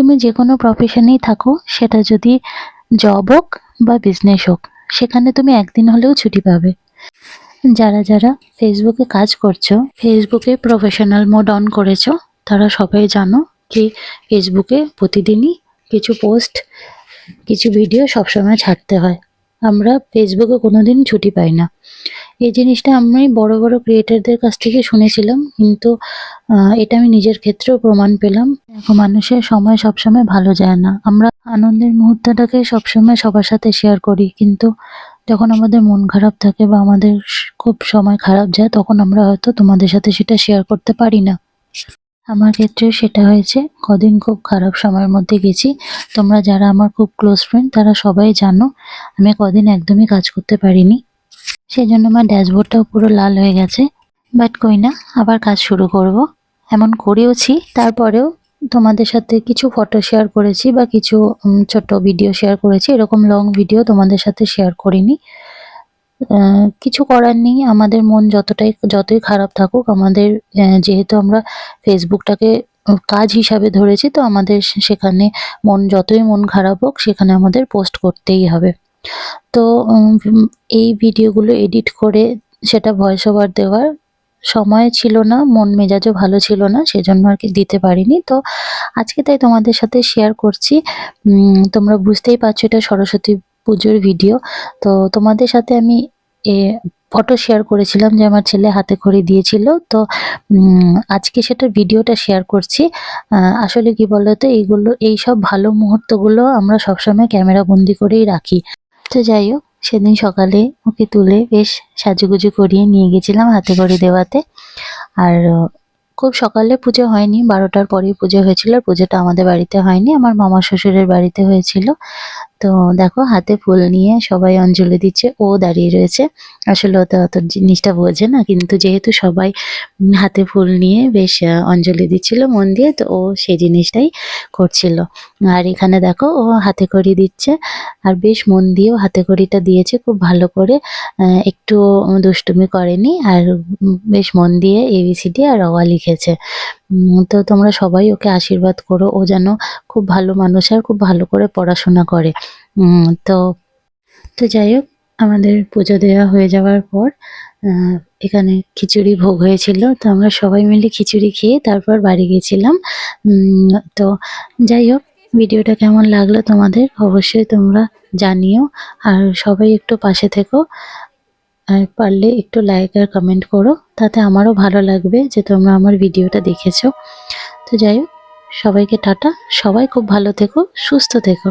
তুমি যে কোনো প্রফেশনেই থাকো, সেটা যদি জব হোক বা বিজনেস হোক, সেখানে তুমি একদিন হলেও ছুটি পাবে। যারা যারা ফেসবুকে কাজ করছ ফেসবুকে প্রফেশনাল মোড অন করেছ, তারা সবাই জানো যে ফেসবুকে প্রতিদিনই কিছু পোস্ট কিছু ভিডিও সবসময় ছাড়তে হয়। আমরা ফেসবুকে কোনোদিন ছুটি পাই না। এই জিনিসটা আমি বড় বড় ক্রিয়েটারদের কাছ থেকে শুনেছিলাম, কিন্তু এটা আমি নিজের ক্ষেত্রেও প্রমাণ পেলাম। দেখো, মানুষের সময় সবসময় ভালো যায় না। আমরা আনন্দের মুহূর্তটাকে সবসময় সবার সাথে শেয়ার করি, কিন্তু যখন আমাদের মন খারাপ থাকে বা আমাদের খুব সময় খারাপ যায়, তখন আমরা হয়তো তোমাদের সাথে সেটা শেয়ার করতে পারি না। আমার ক্ষেত্রে সেটা হয়েছে, কদিন খুব খারাপ সময়ের মধ্যে গেছি। তোমরা যারা আমার খুব ক্লোজ ফ্রেন্ড তারা সবাই জানো, আমি কদিন একদমই কাজ করতে পারিনি। সেই জন্য আমার ড্যাশবোর্ডটাও পুরো লাল হয়ে গেছে। বাট কই না, আবার কাজ শুরু করব। এমন করেওছি, তারপরেও তোমাদের সাথে কিছু ফটো শেয়ার করেছি বা কিছু ছোট্ট ভিডিও শেয়ার করেছি। এরকম লং ভিডিও তোমাদের সাথে শেয়ার করিনি। কিছু করার নেই, আমাদের মন যতটাই, যতই খারাপ থাকুক, আমাদের যেহেতু আমরা ফেসবুকটাকে কাজ হিসাবে ধরেছি, তো আমাদের সেখানে মন, যতই মন খারাপ হোক, সেখানে আমাদের পোস্ট করতেই হবে। তো এই ভিডিওগুলো এডিট করে সেটা ভয়েস ওভার দেওয়ার সময় ছিল না, মন মেজাজও ভালো ছিল না, সেজন্য আর কি দিতে পারিনি। তো, আজকে তাই তোমাদের সাথে শেয়ার করছি। তোমরা বুঝতেই পারছ এটা সরস্বতী পুজোর ভিডিও তো, তোমাদের সাথে আমি এ ফটো শেয়ার করেছিলাম যে আমার ছেলে হাতে খড়ি দিয়েছিল। তো আজকে সেটা ভিডিওটা শেয়ার করছি। আসলে কি বলতো, এইগুলো এই সব ভালো মুহূর্তগুলো আমরা সবসময় ক্যামেরা বন্দি করেই রাখি। তো যাই হোক, সেদিন সকালে ওকে তুলে বেশ সাজুগুজু করিয়ে নিয়ে গেছিলাম হাতে করে দেওয়াতে। আর খুব সকালে পুজো হয়নি, বারোটার পরেই পুজো হয়েছিল, আর পুজোটা আমাদের বাড়িতে হয়নি, আমার মামা শ্বশুরের বাড়িতে হয়েছিল। তো দেখো, হাতে ফুল নিয়ে সবাই অঞ্জলি দিচ্ছে, ও দাঁড়িয়ে রয়েছে। আসলে ও তো অত জিনিসটা বোঝে না, কিন্তু যেহেতু সবাই হাতে ফুল নিয়ে বেশ অঞ্জলি দিচ্ছিল মন দিয়ে, তো ও সেই জিনিসটাই করছিল। আর এখানে দেখো, ও হাতে খড়ি দিচ্ছে, আর বেশ মন দিয়েও হাতে খড়িটা দিয়েছে, খুব ভালো করে একটু দুষ্টুমি করেনি, আর বেশ মন দিয়ে এবিসিডি আর অ লিখেছে। তো তোমরা সবাই ওকে আশীর্বাদ করো। ও যেন খুব ভালো মানুষ আর খুব ভালো করে পড়াশোনা করে। তো তো যাই হোক, আমাদের পুজো দেওয়া হয়ে যাওয়ার পর এখানে খিচুড়ি ভোগ হয়েছিল। তো আমরা সবাই মিলে খিচুড়ি খেয়ে তারপর বাড়ি গেছিলাম। তো যাই হোক, ভিডিওটা কেমন লাগল তোমাদের অবশ্যই তোমরা জানিও। আর সবাই একটু পাশে থেকো। আর পারলে একটু লাইক আর কমেন্ট করো, তাতে আমারও ভালো লাগবে যে তোমরা আমার ভিডিওটা দেখেছ। তো যাই হোক, সবাইকে টাটা, সবাই খুব ভালো থেকো, সুস্থ থেকো।